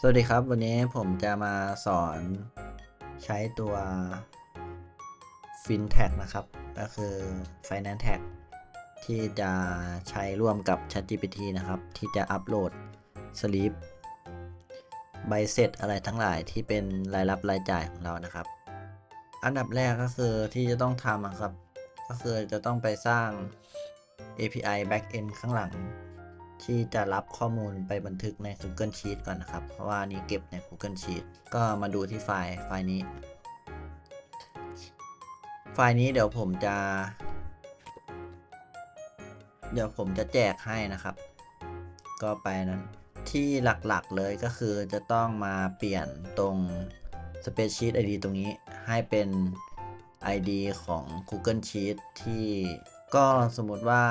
สวัสดีครับ วันนี้ผมจะมาสอนใช้ตัว FinTag นะครับ ก็คือ Finance Tag ที่จะใช้ร่วมกับ ChatGPT นะครับ ที่จะอัปโหลดสลิปใบเสร็จอะไรทั้งหลายที่เป็นรายรับรายจ่ายของเรานะครับ อันดับแรกก็คือที่จะต้องทำนะครับ ก็คือจะต้องไปสร้าง API Backend ข้างหลัง ที่จะรับข้อมูลไปบันทึกใน Google Sheet ก่อนนะครับ เพราะว่านนี้เก็บใน Google Sheet ก็มาดูที่ไฟล์ไฟล์นี้ ไฟล์นี้เดี๋ยวผมจะ เดี๋ยวผมจะแจกให้นะครับ ก็ไปนั้นที่หลักๆเลยก็คือจะต้องมาเปลี่ยนตรง Spreadsheet ID ตรงนี้ให้เป็น ID ของ Google Sheet ที่ก็สมมติว่า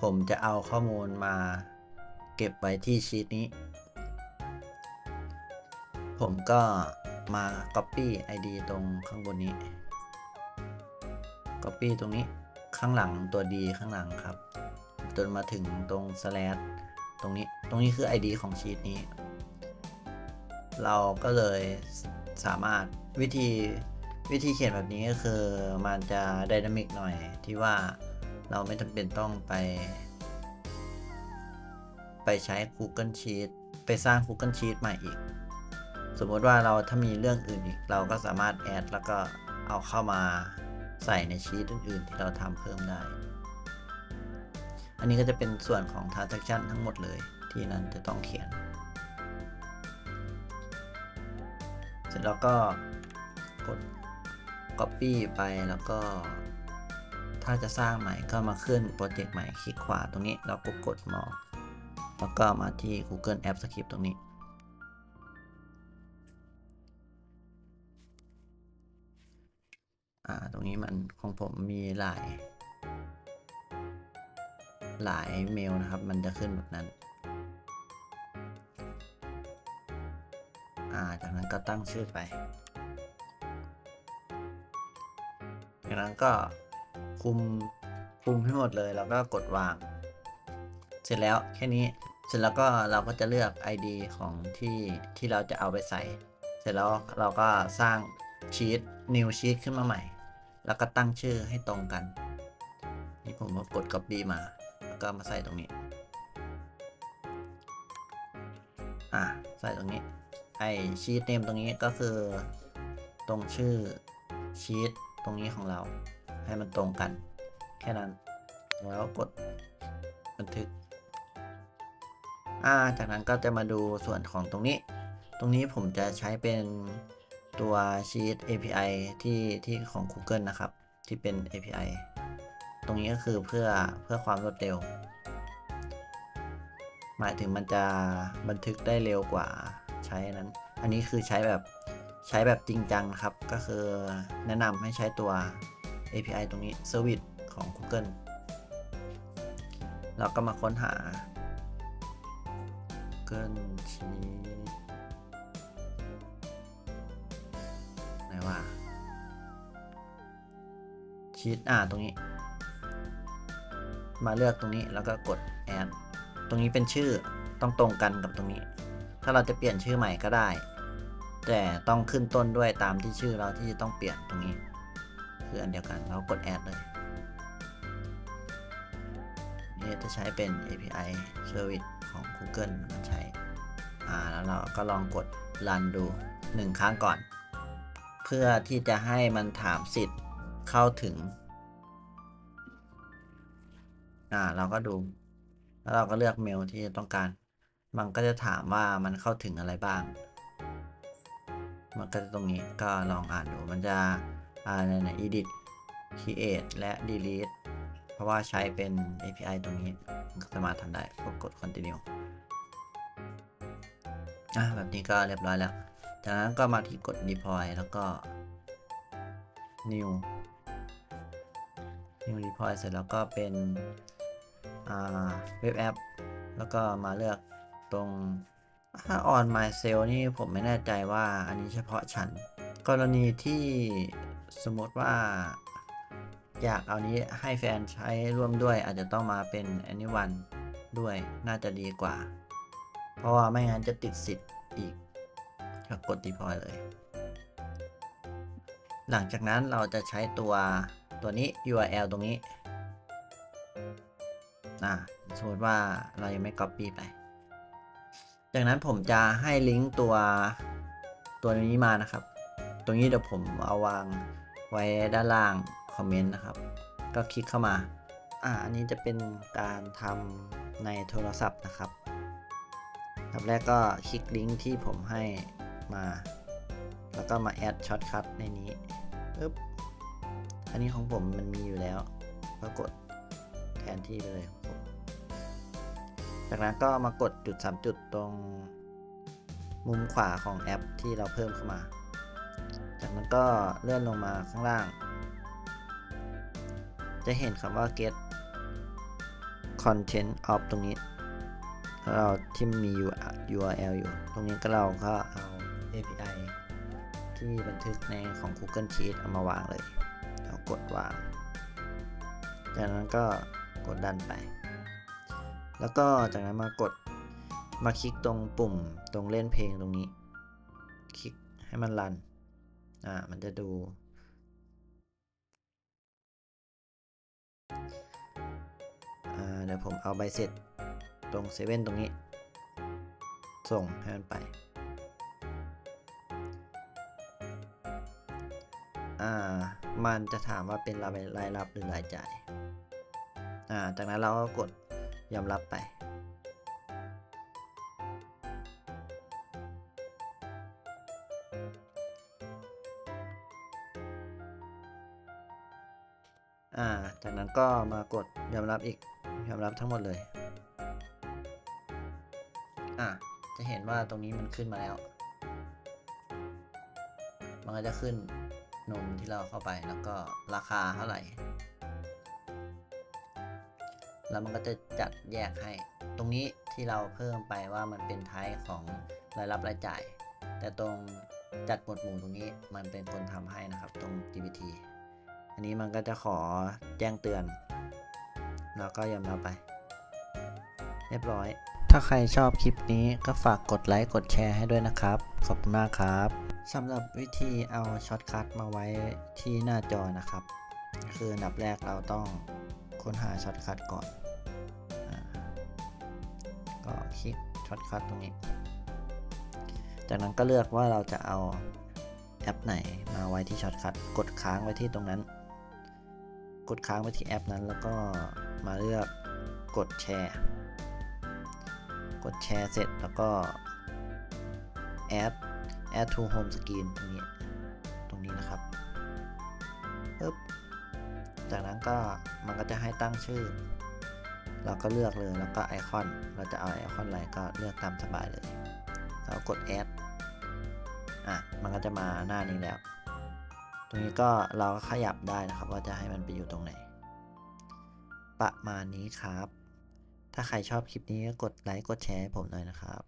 ผมจะเอาข้อมูลมาเก็บไว้ที่ชีตนี้ ผมก็มา Copy ID ตรงข้างบนนี้ Copy ตรงนี้ข้างหลังตัว D ข้างหลังครับ จนมาถึงตรง slash ตรงนี้ ตรงนี้คือ ID ของชีตนี้ เราก็เลยสามารถวิธีวิธีเขียนแบบนี้ก็คือมันจะไดนามิกหน่อยที่ว่า เราไม่จำเป็นต้องไป ไปใช้ Google Sheet ไปสร้าง Google Sheet ใหม่อีก สมมติว่าเราถ้ามีเรื่องอื่นอีก เราก็สามารถแอดแล้วก็เอาเข้ามาใส่ในชีตอื่น ๆ ที่เราทำเพิ่มได้ อันนี้ก็จะเป็นส่วนของ transaction ทั้งหมดเลยที่นั้นจะต้องเขียน เสร็จแล้วก็กด copy ไปแล้วก็ ถ้าจะสร้างใหม่ก็มาขึ้นโปรเจกต์ใหม่คลิกขวาตรงนี้แล้วก็กดมองแล้วก็มาที่ Google App Script ตรงนี้อ่าตรงนี้มันของผมมีหลาย หลายเมลนะครับ มันจะขึ้นแบบนั้นอ่าจากนั้นก็ตั้งชื่อไป จากนั้นก็ คุมคุมให้หมดเลยแล้วก็กดวาง เสร็จแล้วแค่นี้เสร็จแล้วก็เราก็จะเลือก ID ของที่ที่เราจะเอาไปใส่ เสร็จแล้วเราก็สร้างชีต new sheet ขึ้นมาใหม่ แล้วก็ตั้งชื่อให้ตรงกัน นี่ผมก็กด copy มา แล้วก็มาใส่ตรงนี้ อ่าใส่ตรงนี้ ไอชีตเนมตรงนี้ก็คือ ตรงชื่อชีตตรงนี้ของเรา ให้มันตรงกัน แค่นั้น แล้วกดบันทึก อ่า จากนั้นก็จะมาดูส่วนของตรงนี้ ตรงนี้ผมจะใช้เป็นตัว Sheet API ที่ที่ของ Google นะครับ ที่เป็น API ตรงนี้ก็คือเพื่อเพื่อความรวดเร็ว หมายถึงมันจะบันทึกได้เร็วกว่าใช้นั้น อันนี้คือใช้แบบใช้แบบจริงจังนะครับ ก็คือแนะนำให้ใช้ตัว API ตรงนี้ Service ของ Google เราก็มาค้นหา Google Sheet ไหนว่าชีตอ่าตรงนี้ มาเลือกตรงนี้แล้วก็กด add ตรงนี้เป็นชื่อต้องตรงกันกับตรงนี้ ถ้าเราจะเปลี่ยนชื่อใหม่ก็ได้ แต่ต้องขึ้นต้นด้วยตามที่ชื่อเราที่จะต้องเปลี่ยนตรงนี้ คืออันเดียวกันเรากด add เลยนี่จะใช้เป็น API Service ของ Google มันใช้อ่าแล้วเราก็ลองกด run ดู 1 ครั้งก่อน เพื่อที่จะให้มันถามสิทธิ์เข้าถึงอ่าเราก็ดู แล้วเราก็เลือกเมลที่ต้องการ มันก็จะถามว่ามันเข้าถึงอะไรบ้าง มันก็จะตรงนี้ก็ลองอ่านดูมันจะ อ่าในไหน edit create และ delete เพราะว่าใช้เป็น API ตรงนี้มันก็สามารถทำได้ก็กด continue อะแบบนี้ก็เรียบร้อยแล้ว จากนั้นก็มาที่กด deploy แล้วก็ new new deploy เสร็จแล้วก็เป็นเว็บแอปแล้วก็มาเลือกตรงถ้า on my cell นี่ผมไม่แน่ใจว่าอันนี้เฉพาะฉัน กรณีที่ สมมติว่า อยากเอานี้ให้แฟนใช้ร่วมด้วย อาจจะต้องมาเป็น anyone ด้วยน่าจะดีกว่า เพราะว่าไม่งั้นจะติดสิทธิ์อีกก็กด deploy เลย หลังจากนั้นเราจะใช้ตัวตัวนี้ URL ตรงนี้อ่าสมมติว่าเรายังไม่ copy ไป จากนั้นผมจะให้ลิงก์ตัวตัวนี้มานะครับ ตรงนี้เดี๋ยวผมเอาวาง ไว้ด้านล่างคอมเมนต์นะครับ ก็คลิกเข้ามา อ่าอันนี้จะเป็นการทำในโทรศัพท์นะครับอันดับแรกก็คลิกลิงก์ที่ผมให้มา แล้วก็มาแอดช็อตคัทในนี้ปึ๊บอันนี้ของผมมันมีอยู่แล้วก็กดแทนที่เลยผมจากนั้นก็มากดจุด 3 จุดตรงมุมขวาของแอปที่เราเพิ่มเข้ามา จากนั้นก็เลื่อนลงมาข้างล่าง จะเห็นคำว่า get content of ตรงนี้ เราที่มันมี URL อยู่ ตรงนี้ก็เราก็เอา API ที่บันทึกในของ Google Sheet เอามาวางเลยเรากดวาง จากนั้นก็กดดันไป แล้วก็จากนั้นมากดมาคลิกตรงปุ่มตรงเล่นเพลงตรงนี้ คลิกให้มันรัน อ่า มันจะดู อ่า เดี๋ยวผมเอาใบเสร็จตรงเซเว่นตรงนี้ ส่งให้มันไป อ่า มันจะถามว่าเป็นรายรายรับหรือรายจ่าย อ่า จากนั้นเราก็กดยอมรับไป ก็มากดยอมรับอีกยอมรับทั้งหมดเลย อ่าจะเห็นว่าตรงนี้มันขึ้นมาแล้ว มันก็จะขึ้นนมที่เราเข้าไปแล้วก็ราคาเท่าไหร่ แล้วมันก็จะจัดแยกให้ ตรงนี้ที่เราเพิ่มไปว่ามันเป็นท้ายของรายรับรายจ่าย แต่ตรงจัดหมวดหมู่ตรงนี้มันเป็นคนทำให้นะครับตรง GPT อันนี้มันก็จะขอแจ้งเตือน แล้วก็ยอมรับไป เรียบร้อย ถ้าใครชอบคลิปนี้ก็ฝากกดไลค์กดแชร์ให้ด้วยนะครับ ขอบคุณมากครับสำหรับวิธีเอาช็อตคัทมาไว้ที่หน้าจอนะครับ คืออันดับแรกเราต้องค้นหาช็อตคัทก่อนอก็คลิกช็อตคัทตรงนี้ จากนั้นก็เลือกว่าเราจะเอาแอปไหนมาไว้ที่ช็อตคัทกดค้างไว้ที่ตรงนั้น กดค้างไว้ที่แอปนั้น แล้วก็มาเลือกกดแชร์ กดแชร์เสร็จแล้วก็ add add to home screen ตรงนี้ตรงนี้นะครับปึ๊บจากนั้นก็มันก็จะให้ตั้งชื่อ เราก็เลือกเลยแล้วก็ไอคอน เราจะเอาไอคอนอะไรก็เลือกตามสบายเลยแล้วกด add อะมันก็จะมาหน้านี้แล้ว ตรงนี้ก็เราก็ขยับได้นะครับ ว่าจะให้มันไปอยู่ตรงไหน ประมาณนี้ครับ ถ้าใครชอบคลิปนี้ก็กดไลค์กดแชร์ให้ผมหน่อยนะครับ